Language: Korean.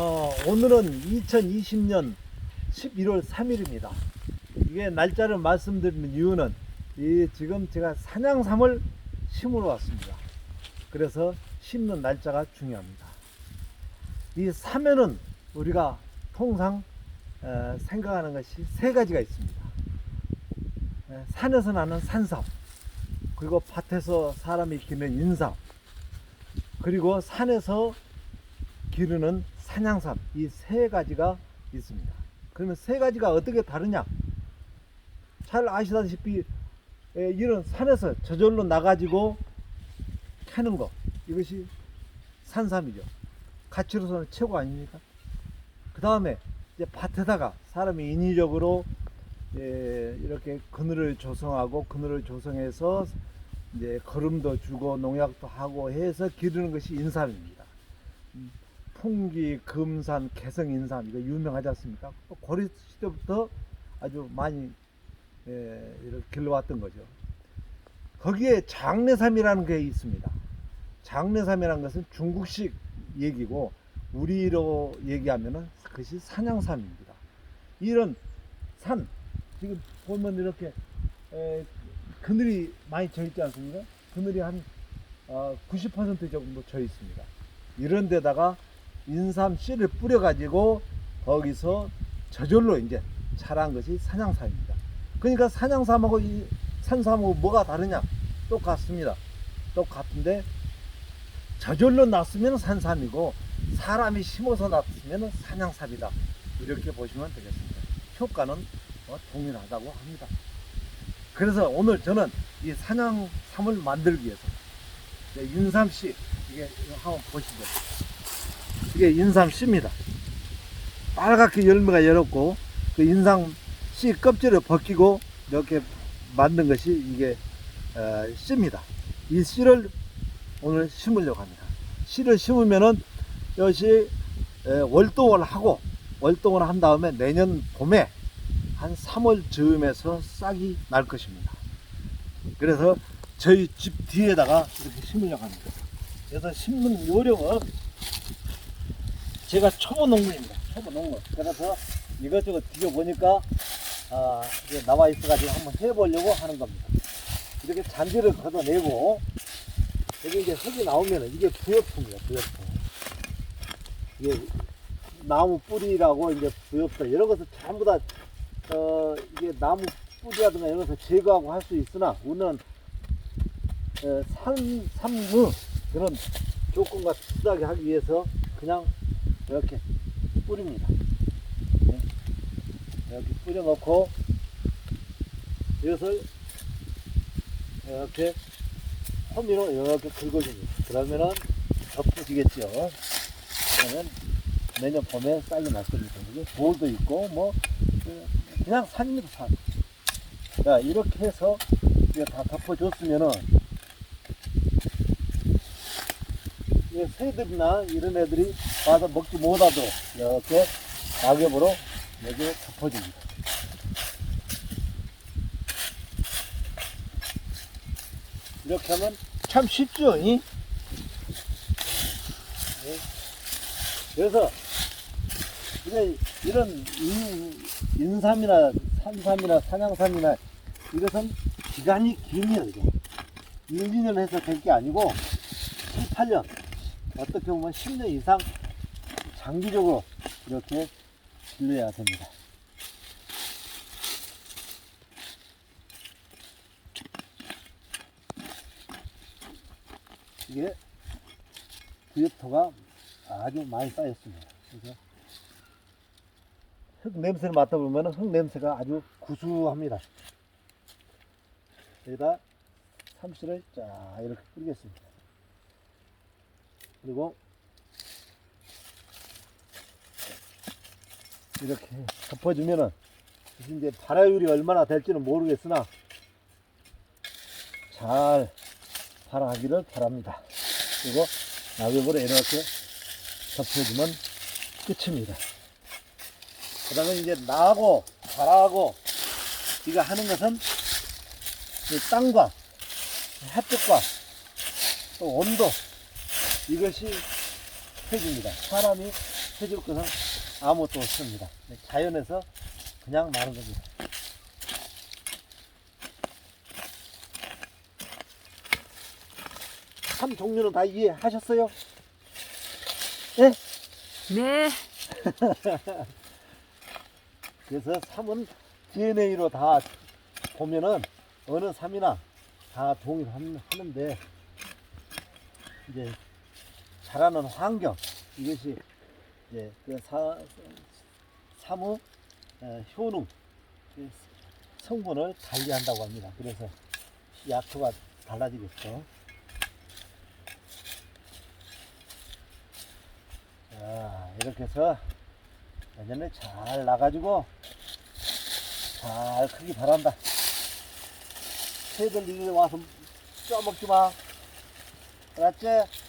어, 오늘은 2020년 11월 3일입니다. 이게 날짜를 말씀드리는 이유는 이 지금 제가 산양삼을 심으러 왔습니다. 그래서 심는 날짜가 중요합니다. 이 사면은 우리가 통상 어, 생각하는 것이 세 가지가 있습니다. 에, 산에서 나는 산삼, 그리고 밭에서 사람이 기는 인삼, 그리고 산에서 기르는 산양삼 이세 가지가 있습니다. 그러면 세 가지가 어떻게 다르냐? 잘 아시다시피 에, 이런 산에서 저절로 나가지고 캐는 거 이것이 산삼이죠. 가치로서는 최고 아닙니까? 그 다음에 이제 밭에다가 사람이 인위적으로 예, 이렇게 그늘을 조성하고 그늘을 조성해서 이제 거름도 주고 농약도 하고 해서 기르는 것이 인삼입니다. 음, 풍기, 금산, 개성 인삼 이거 유명하지 않습니까? 또 고려 시대부터 아주 많이 예, 길러왔던 거죠. 거기에 장례삼이라는 게 있습니다. 장례삼이라는 것은 중국식 얘기고 우리로 얘기하면은 그것이 산양삼입니다. 이런 산 지금 보면 이렇게 에, 그늘이 많이 져 있지 않습니까? 그늘이 한 어, 90% 정도 져 있습니다. 이런 데다가 인삼 씨를 뿌려 가지고 거기서 저절로 이제 자란 것이 산양삼입니다. 그러니까 산양삼하고 이 산삼하고 뭐가 다르냐? 똑같습니다. 똑같은데 저절로 났으면 산삼이고 사람이 심어서 났으면 산양삼이다. 이렇게 보시면 되겠습니다. 효과는 뭐 동일하다고 합니다. 그래서 오늘 저는 이 산양삼을 만들기 위해서 인삼씨 이게 한번 보시죠. 이게 인삼씨입니다. 빨갛게 열매가 열었고 그 인삼씨 껍질을 벗기고 이렇게 만든 것이 이게 어, 씨입니다. 이 씨를 오늘 심으려고 합니다. 씨를 심으면은 이것이 에, 월동을 하고 월동을 한 다음에 내년 봄에 한 3월 즈음에서 싹이 날 것입니다. 그래서 저희 집 뒤에다가 이렇게 심으려고 합니다. 그래서 심는 요령은 제가 초보 농부입니다. 초보 농부. 그래서 이것저것 뒤져보니까 아, 이게 나와 있어가지고 한번 해보려고 하는 겁니다. 이렇게 잔디를 걷어내고 여기 이제 흙이 나오면 이게 부엽입니다. 부엽토. 이게 나무 뿌리라고 이제 부엽토 이런 것을 전부 다 어, 이게 나무 뿌리라든가 이런 것을 제거하고 할 수 있으나 우리는 에, 산, 산무 그런 조건과 비슷하게 하기 위해서 그냥 이렇게 뿌립니다. 네. 이렇게 뿌려놓고 이것을 이렇게 호미로 이렇게 긁어줍니다. 그러면은 덮어지겠죠. 그러면 내년 봄에 싹이 날 겁니다. 돌도 있고 뭐 그, 그냥 산입니다 산. 자 이렇게 해서 이거 다 덮어줬으면은 이 새들이나 이런 애들이 와서 먹지 못하도록 이렇게 낙엽으로 여기에 덮어줍니다. 이렇게 하면 참 쉽죠? 이? 네. 그래서 그냥 이런 인, 인삼이나 산삼이나 산양삼이나 이것은 기간이 길면 이게 1, 2년 해서 될 게 아니고 7, 8년 어떻게 보면 10년 이상 장기적으로 이렇게 길러야 됩니다. 이게 부엽토가 아주 많이 쌓였습니다. 그래서 흙 냄새를 맡아보면 흙 냄새가 아주 구수합니다. 여기다 삼씨를 쫙 이렇게 뿌리겠습니다. 그리고 이렇게 덮어주면은 이제 발화율이 얼마나 될지는 모르겠으나 잘 발화하기를 바랍니다. 그리고 낙엽으로 이렇게 덮어주면 끝입니다. 그 다음에 이제 나고 발하고 이거 하는 것은 이 땅과 햇빛과 또 온도 이것이 해줍니다. 사람이 해줄 것은 아무것도 없습니다. 네, 자연에서 그냥 나는 겁니다. 삼 종류는 다 이해하셨어요? 네? 네. 그래서 삼은 DNA로 다 보면은 어느 삼이나 다 동일하는데 이제 자라는 환경 이것이 이제 그 사, 삼의 어, 효능 그 성분을 관리한다고 합니다. 그래서 약효가 달라지겠죠. 자 이렇게 해서 내년에 잘 나가지고 잘 크기 바란다. 새들 이리 와서 쪄먹지 마. 알았지?